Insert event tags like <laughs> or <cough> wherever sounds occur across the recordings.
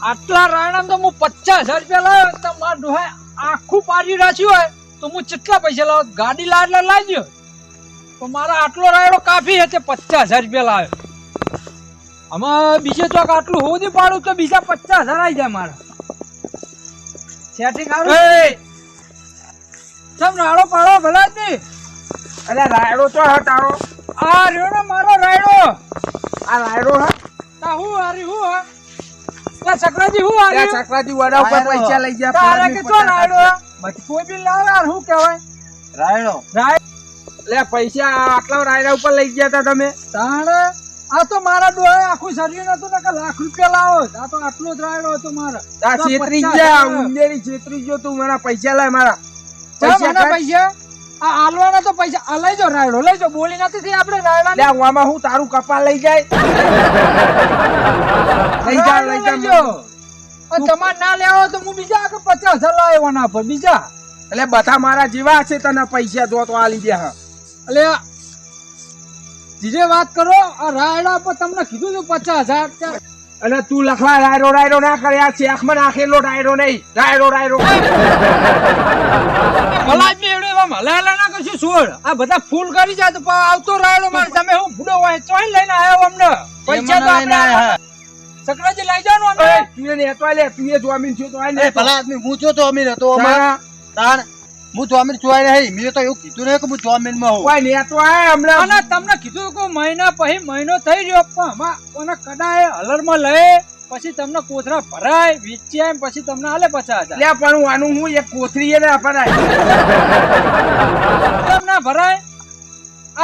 આટલા રાયણા તો હું પચાસ હજાર રૂપિયા લાવ્યો તો મારા ડોહાએ આખું પાડી રાખ્યું હોય તો હું કેટલા પૈસા લાવ? ગાડી લાવ એટલે લાવ્યો તો મારા આટલો રાયડો કાફી હશે પચાસ હજાર રૂપિયા લાવ્યો આમાં બીજે ચોક આટલું હોવું નહીં પાડું તો બીજા પચાસ હજાર આવી જાય મારા. સેટિંગ આવે? સમ રાડો પાડો ભલા જ નહીં અરે રાયડો તો હટાડો આ રહ્યો ને મારો રાયડો. આ રાયડો હા? તા હું હારી હું હા? ચક્રાજી હું હારી? ચક્રાજી વડા ઉપર પૈસા લઈ ગયા તારે કે તો રાયડો બટ કોઈ બી લાવ યાર શું કહેવાય? રાયડો રાય લે પૈસા આટલા રાયડા ઉપર લઈ ગયા તા તમે? તાણે આ તો મારા ડોહે આખું શરીર નતું ને કે લાખ રૂપિયા લાવો. આ તો આટલો જ રાયડો હતો મારા. આ છેતરી ગયા ઉંદેરી છેતરી ગયો તું મારા પૈસા લાય મારા. પૈસા પૈસા? આ પૈસા આ લઈ જાઓ રાયડો લઈ જાઓ બોલી નથી થઈ આપણે રાયડા લે આમાં હું તારું કપા લઈ જાય? લઈ જા લઈ જા તમારે ના લેવો તો હું બીજા આગળ પચાસ હજાર લાવવાના પર બીજા. એટલે બધા મારા જેવા છે તને પૈસા જો તો આ લીધે હા. એટલે ધીરે વાત કરો આ રાયડા પર તમને કીધું હતું પચાસ હજાર. અને તું લખવા રાયરો રાયરો ના કરે આ શેખમાં નાખેલો રાયરો નહીં. રાયરો રાયરો. મલાજ એવડે આમ હલાલા ના કશું છોડ આ બધા ફૂલ કરી જાય તો પા આવતો રાયરો મારે. તમે હું ભૂડો હોય ચોઈ લઈને આવ્યો અમને. પૈસા તો આપણે આયા. સકરાજી લઈ જાવ ને એ, તું એને હેતવા લે તું એ જોમીન થયો તો આ એ ને ભલા આદમી હું જો તો અમીન હતો અમારા. તાણ. હું જોમીન ચોય નહીં. મેં તો એવું કીધું નહીં કે હું જોમીનમાં હોઉં. ને તો આ હમણાં. અને તમને કીધું કે મહિના પછી મહિનો થઈ રહ્યો પણ આમાં કોને હલરમાં લે પછી તમને કોથરા ભરાય વેચ્યા પછી તમને હાલે પચાસ હજાર. લે પણ હું આનું હું એક કોથરી એને અપરાય તમને ભરાય?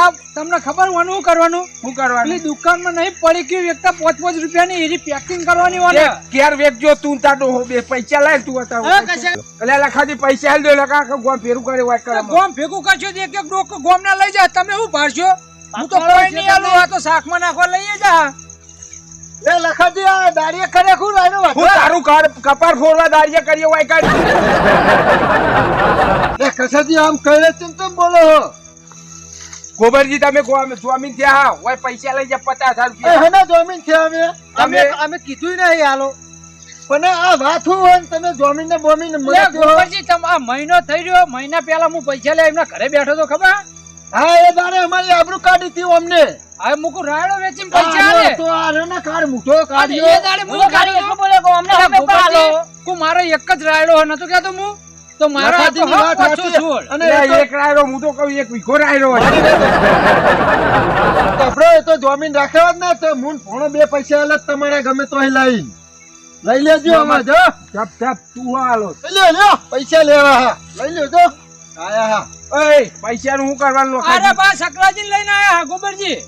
આ તમને ખબર હું શું કરવાનું? શું કરવાનું? એટલે દુકાનમાં નહીં પડી ગયું એકતા પાંચ પાંચ રૂપિયાની એની પેકિંગ કરવાની હોય ને. વેચજો તું તાતો હો બે પૈસા લાય તું હતા એટલે લખાથી પૈસા હાલ દો લખા કે ગોમ ફેરું કરે વાત કરે ગોમ ભેગું કરશો તો એક એક ડોક ગોમ ના લઈ જાય તમે શું ભરશો? હું તો કોઈ નહીં આલું આ તો શાકમાં નાખવા લઈએ જા. એ લખાજી આ દાડીએ કરે ખું રાયડો હું તારું કાર કપાર ફોડવા દાડિયા કરીએ વાય કાઢ એ કસાજી આમ કહે છે ને તમે બોલો હો. ગોબરજી તમે ગોમ થયા હા વાય પૈસા લઈ જા પચાસ હજાર રૂપિયા. હેના જોમીન છે અમે? અમે અમે- કીધું નહીં હાલો. પણ આ વાત હું હોય તમે જોમીન ને બોમીન મને. ગોપાલજી, આ મહિનો થઈ રહ્યો. મહિના પહેલા હું પૈસા લઈ એમના ઘરે બેઠો તો ખબર? હા એ દાડે અમારી આબરૂ કાઢી હતી અમને. હવે મુકુ રાયડો વેચીને પૈસા આ આલે. તો આ રહ્યો કાર મૂઠો કાઢ્યો. એ દાડે હું કાઢ્યો. એટલું બોલ્યો કે અમને ગોપાલજી, આલો. કુ મારો એક જ રાયડો નતો કહેતો હું? તો મારો આ તો વાત સાચી. છોડ. અને લે, એક રાયરો હું તો કહું એક વીઘો રાયરો આપણે એ તો જમીન રાખ્યો જ ને તો મૂન પોણો બે પૈસા અલગ તમારે ગમે તો લઈ. લઈ લેજો અમે જો ચપ ચપ તું હાલો લઈ લ્યો લ્યો. પૈસા લેવા હા. લઈ લ્યો જો આયા હા. ઓય પૈસા નું હું કરવાનું અરે? બા સકરાજી લઈને આયા હા, ગોબરજી.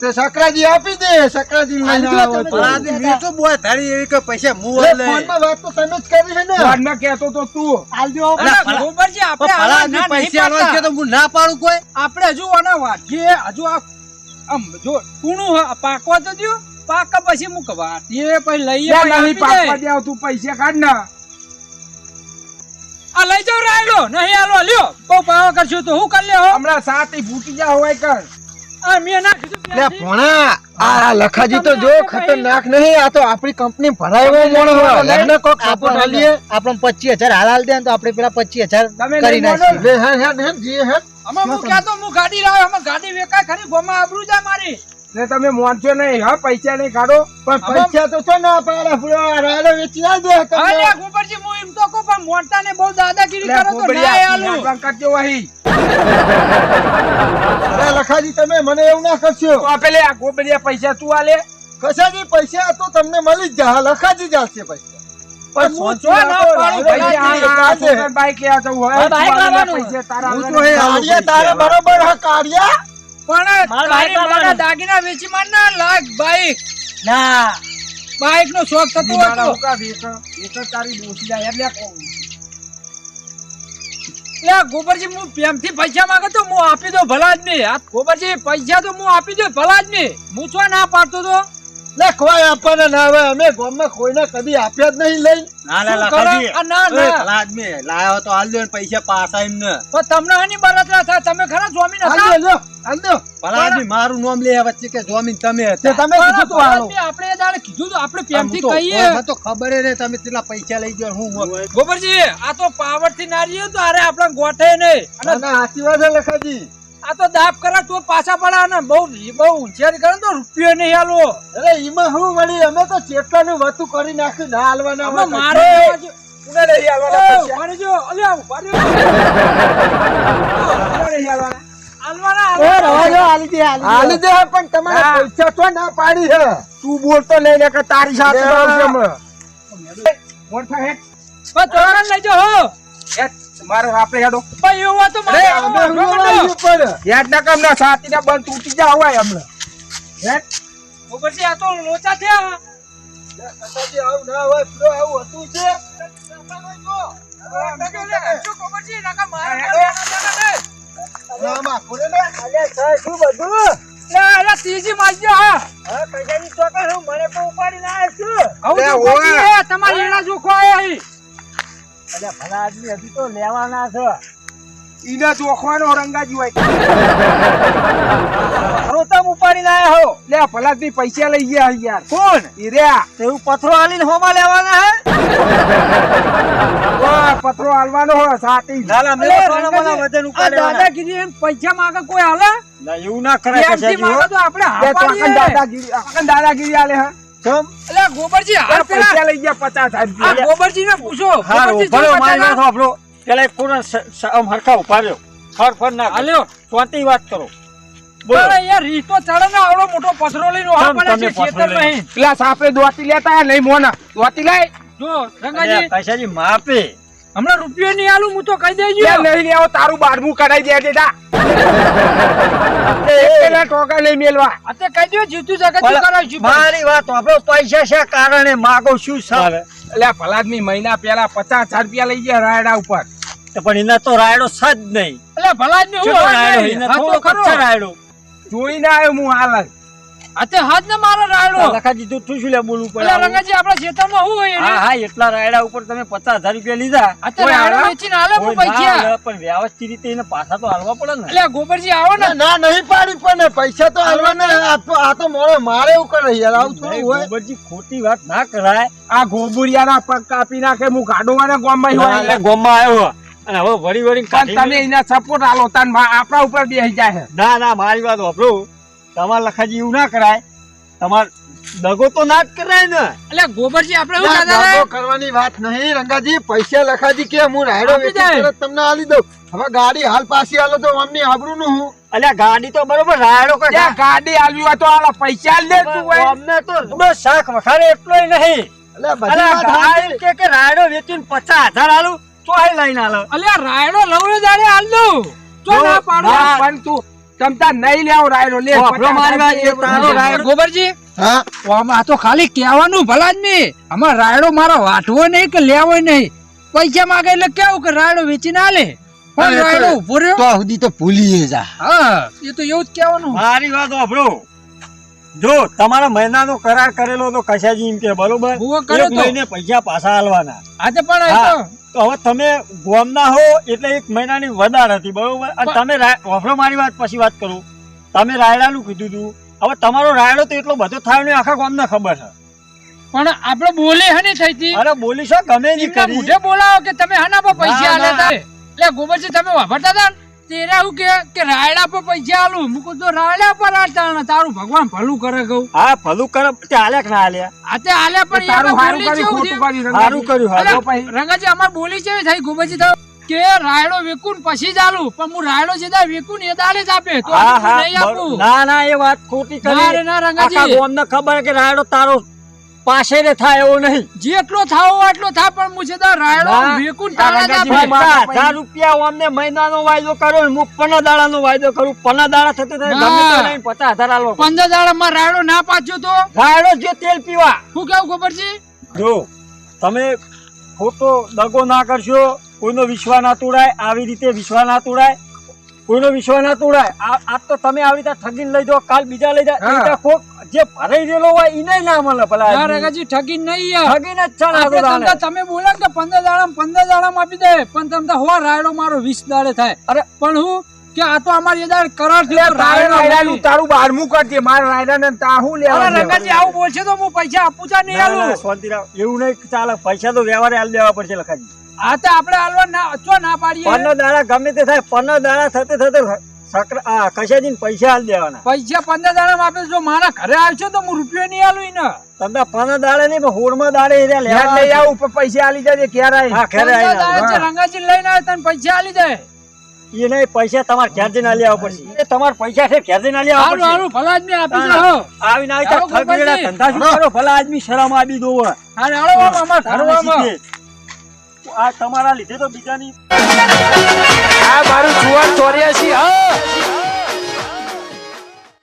તે સકરાજી આપી દે સકરાજી લઈને આવો તો. મેં તો બોય ધારી એવી કે પૈસા મુ લે ફોનમાં વાત તો તમે જ કરી છે ને. ફોનમાં કહેતો તો તું. આલજો અરે ફલા- આપણે ફલા આના આદમી ના નહીં પૈસા આલવા છે તો હું ના પાડું કોઈ? આપણે હજુ આના વાટીએ હજુ આ આમ જો ટૂણું પાકવા તો દ્યો પાકા પછી મુક વાટીએ પછી લઈએ લે, પછી નહીં આપી પાકવા દે. તું પૈસા કાઢ ના. આ લઈ જાવ રાયલો નહીં આલો લ્યો. બહુ પાવા કરશું તો હું કરી લે હમણાં સાતી ફૂટી જા હોય કર લે ત્યાંથી. આ લખાજી તો જો ખતરનાક નહીં આ તો આપણી કંપની ભરાયો મોણો લગ્ન કોક સપોર્ટ આલીએ આપણે પચીસ હજાર હાલ હાલ દે તો આપણે પેલા પચીસ હજાર તમે કરી નહીં લે હે હે હે જી હે આમાં હું કહેતો હું ગાડી લાવ્યો? આમાં ગાડી વેકાય ખરી? ગોમાં આબરૂ જાય મારી. ને તમે મોનશો નહીં હા પૈસા નહીં કાઢો પણ પૈસા તો છો ને પાડે પૂરો રાયડો વેચી ના દે તમે અરે ગોબરજી હું એમ તો કો પણ મોટા ને બહુ દાદાગીરી કરો તો ના આલુ. નાટક વહી. અરે લખાજી તમે મને એવું ના કરશો. તો પેલે આ ગોબરિયા પૈસા તું આલે. કશાજી પૈસા તો તમને મળી જ જા લખાજી જશે પૈસા. પણ ના પાડું બાઈક લેવા જવું હોય બાઈક લાવવાનું. પૈસા તારા હું તો એ કાઢિયા તારે બરોબર હા કાઢિયા. પણ મારા. દાગીના વેચી માર ના લાગ બાઈક. ના. બાઈક નો શોખ થતો હતો. તારી ડોશી જાય એટલે ગોબરજી હું પ્રેમથી પૈસા માંગે તો હું આપી દો ભલા જ નહીં આ ગોબરજી પૈસા તો હું આપી દો ભલા જ નહીં હું છો ના પાડતો તો. લે કોઈ આપણને ના આવે અમે ગામમાં કોઈને કદી આપ્યા જ નહીં લઈ ના ના કરો? ના, ના. એ લાયો તો હાલ દો ને પૈસા પાછા એમને. તો તમને હની બળતરા થાય. તમે ખરા સ્વામી હાલ દો, હાલ દો. ભલા મારું નામ લે વચ્ચે કે જોમીન તમે તે તમે કીધું તું હાલો. આપણે દાડે કીધું તો આપણે પ્રેમથી કહીએ. મને તો ખબર ય તમે કેટલા પૈસા લઈ ગયો હું ગોબરજી આ તો પાવરથી નારીએ તો અરે આપણે ગોઠે નહીં. ના, અને સાચી વાત છે લખાજી. આ તો દાપ કરે તો પાછા પડે ને બહુ બહુ હોશિયારી કરે તો રૂપિયો નહીં હાલવો અરે એમાં શું વળી અમે તો ચેટલાનું વતું કરી નાખ્યું ના હાલવાના અમે મારે ઉને હાલવાના. અલ્યા. હાલવાના. પણ તમારે. પૈસા તો ના પાડી છે તું બોલતો નહીં ને કે તારી સાથે લઈ જાઓ, હો. મારે આપણે હેડો. ભાઈ એવો તો મારે હું. હેઠ ના કામ ના સાતી ના બંધ તૂટી જા હોય હમણાં હેઠ ગોબરજી, આ તો લોચા થયા. લખાજી, આવ ના હોય, પ્રો આવું હતું છે. ત્રીજી મારજો, હા. હા, હું મને ઉપાડી ના આવ્યો છું. હે, તમારી એના જોખો અહીં. ભલા આદમી હજી તો લેવાના છે. ઈના જોખવાનો રંગાજી હોય <laughs> રોતમ ઉપાડી લાયા હો. લે પલાથી પૈસા લઈ ગયા યાર કોણ? ઈર્યા રહ્યા પથરો આલીને હોમાં લેવાના હે? <laughs> પથરો હાલવાનો હો સાટી લાલા મે મેં મોના રંગાજી, વજન આ ઉપાડવાના. દાદાગીરી એમ પૈસા માંગે કોઈ હાલે ના, એવું ના કરે કે. તો આપણે દાદાગીરી દાદાગીરી આલે હા ચમ? અલ્યા, ગોબરજી હાલ પૈસા લઈ ગયા પચાસ આ રૂપિયા ગોબરજીને પૂછો હારું, ગોબરજી મારી વાત સાંભળો. પેલા એક આમ હરખા ઊભા ફર ફર ના કરો. હાલ્યો. શાંતિ વાત કરો બોલો. અરે યાર ઈ તો આવડો મોટો પથરો લઈને ઓહા તમ પડે તમે છે પથરો ખેતર લઈને. નહીં પેલા સાપે દોતી લેતા નહીં મોના દોતી લાય જો રંગાજી માપે હમણાં રૂપિયો નહીં આલું હું તો કહી દેજો. નહીં આવો તારું બારમું કઢાઈ દે દેતા <laughs> પેલા ટોકા લઈ મેલવા. અત્યારે કહી દો જીતું જગત ભલા, કરાવશું. મારી વાત આપણે પૈસા છે કારણે માગો શું સર એટલે ભલાદમી મહિના પેલા પચાસ હજાર રૂપિયા લઈ ગયા રાયડા ઉપર. પણ એના તો રાયડો સજ જ નહીં. એટલે ભલાદમી? હું રાયડો. જોઈને આવ્યો હું હાલ. અત્યારે હાથ ને મારો રાયડો. લખા દીધું તું શું લે બોલવું પડે રંગાજી આપણા ખેતરમાં હું હોય હા હા એટલા રાયડા ઉપર તમે પચાસ હજાર રૂપિયા લીધા. રાયડો વેચીને હાલે પણ પૈસા. પણ વ્યવસ્થિત રીતે એને પાછા તો હાલવા પડે ને. એટલે ગોબરજી આવો ને. ના નહીં પાડી પણ પૈસા તો હાલવાના આ તો મોડે મારે એવું કરે યાર આવું થોડું હોય. ગોબરજી ખોટી વાત ના કરાય. આ ગોબુરિયાના પગ કાપી નાખે હું ગાડોવાના ગામમાં હોય. એટલે ગોમમાં આવ્યો. અને હવે વળી વળી તમે એના સપોર્ટ આલો તાન આપણા ઉપર બેસી જાય ના ના મારી વાત વાપરો તમારે લખાજી એવું ના કરાય. તમાર દગો તો ના જ કરાય ને. એટલે ગોબરજી આપણે શું કહેતા હતા? કરવાની વાત નહીં રંગાજી પૈસા લખાજી કે હું રાયડો વેચી તમને આલી દઉં. હવે ગાડી હાલ પાછી આલો તો અમને આબરું નું હું. અલ્યા ગાડી તો બરોબર રાયડો કે ગાડી આલવી હોય તો આલા પૈસા આલ દે તું હોય. અમને તો બસ. શાક વખારે એટલોય નહીં. અલ્યા કે કે રાયડો વેચીને પચાસ હજાર આલું તો આય લઈને આલો. અલ્યા રાયડો લવડે જ હાલ દઉં. તો ના પાડો. પણ તું તમતા નહીં લેવો રાયડો લે વાપરો મારી એ તારો રાયડો. ગોબરજી હા. તો આ તો ખાલી કહેવાનું ભલા જ નહીં. અમાર રાયડો મારા વાટવો નહીં કે લેવો નહીં? પૈસા માંગે એટલે કેવું કે રાયડો વેચીને લે? પણ રાયડો ઊભો રહ્યો? તો સુધી તો ભૂલી જા. હા એ તો એવું જ કહેવાનું. મારી વાત વાપરો. જો તમારા મહિનાનો કરાર કરેલો તો કશાજી એમ કે બરોબર? ભૂવો કર્યો તો. મહિને પૈસા પાછા આલવાના. આજે પણ. તો હવે તમે ગોમના હો એટલે એક મહિનાની વધાર હતી બરોબર? અને તમે વાપરો મારી વાત પછી વાત કરું. તમે રાયડાનું કીધું તું. હવે તમારો રાયડો તો એટલો બધો થાય ને આખા ગામને ખબર છે. પણ આપણે બોલે હની થઈ હતી અરે બોલીશો ગમે નહીં કરી. મોઢે બોલાવો કે તમે હના પર પૈસા આલે. તા એટલે ગોબરજી તમે વાપરતા હતા ને? તેરા હું કે કે રાયડા પર પૈસા આલું. તો રાયડા પર આલતા તારું ભગવાન ભલું કરે કહું. હા ભલું કરે તે હાલ્યા કે ના હાલ્યા આતે આલે પણ તારું હારું કર્યું ખોટું કર્યું સારું કર્યું અલા, પછી? રંગાજી અમાર બોલી છે થઈ? કે રાયડો વેકુન પછી જ આલું. પણ હું રાયડો સીધા વેકુન એ દાલે જ આપે. તો નહીં ના ના એ વાત ખોટી કરી. ના રંગાજી. ગામને ખબર કે રાયડો તારો પાસે ને થાય એવો નહીં. જેટલો થાવો એટલો થા પણ સીધા રાયડો વેકુન હજાર રૂપિયા અમને મહિનાનો વાયદો કર્યો ને હું પના દાડાનો વાયદો કરું. પના દાડા થતે થતે ગમે તો નહીં પચાસ હજાર આલો. પંદર દાડામાં રાયડો ના પાછો તો. રાયડો જો તેલ પીવા. હું કેવું ગોબરજી જો તમે ખોટો દગો ના કરશો કોઈનો વિશ્વાસ ના તોડાય આવી રીતે વિશ્વાસ ના તોડાય. કોઈનો વિશ્વાસ ના તોડાય. આ તો તમે આવી રીતે ઠગીને લઈ જાઓ કાલ બીજા લઈ જાય. કોક જે ભરાઈ રહેલો હોય એને ના મળે ભલા ના. રગાજી ઠગી નહીં યાર. ઠગીને ને આ તો તમે બોલે કે પંદર દાડા પંદર દાડા આપી દે પણ તમને હો રાયડો મારો 20 દાડે થાય. અરે. પણ હું કે આ તો અમાર યદાર કરાર છે રાયડો. તારું બારમું કરજે રાયડા ને તા હું લેવા અરે રંગાજી આવું બોલશે તો હું પૈસા આપું ચા નહીં આલું. શાંતિ રાખ. એવું નહીં ચાલે પૈસા તો વ્યવહારે આલ દેવા પડશે લખાજી. આ તો આપણે આલવા ના ચો ના પાડીએ. પન્નો દાડા ગમે તે થાય પન્નો દાડા થતે થતે સકર પૈસા આલી દેવાના. પૈસા પંદર દાડા આપે જો મારા ઘરે આવશે તો હું રૂપિયો નહીં આલું ને તમને પન્નો દાડે નહીં પણ દાડે એ લેવા લઈ આવશે. આવું પૈસા આલી જજે ક્યારે આઈ? હા ઘરે પંદર આવીને દાડા છે હા. રંગાજી લઈને આવે તને પૈસા આલી દે એ નહીં પૈસા તમારે ઘેર જઈને આલી આવવા પડશે. એ તમારા પૈસા છે ઘેર જઈને આલી આવવા પડશે. હારું ભલા આદમી આપી ના, આવીને આવી આવો ત્યાં ધંધા શું કરો? ભલા આદમી શરમ આપી દો હારું હાલો અમાર ઘરમાં આ તમારા લીધે તો બીજાની આ મારું જુવાન ચોર્યાસી હા!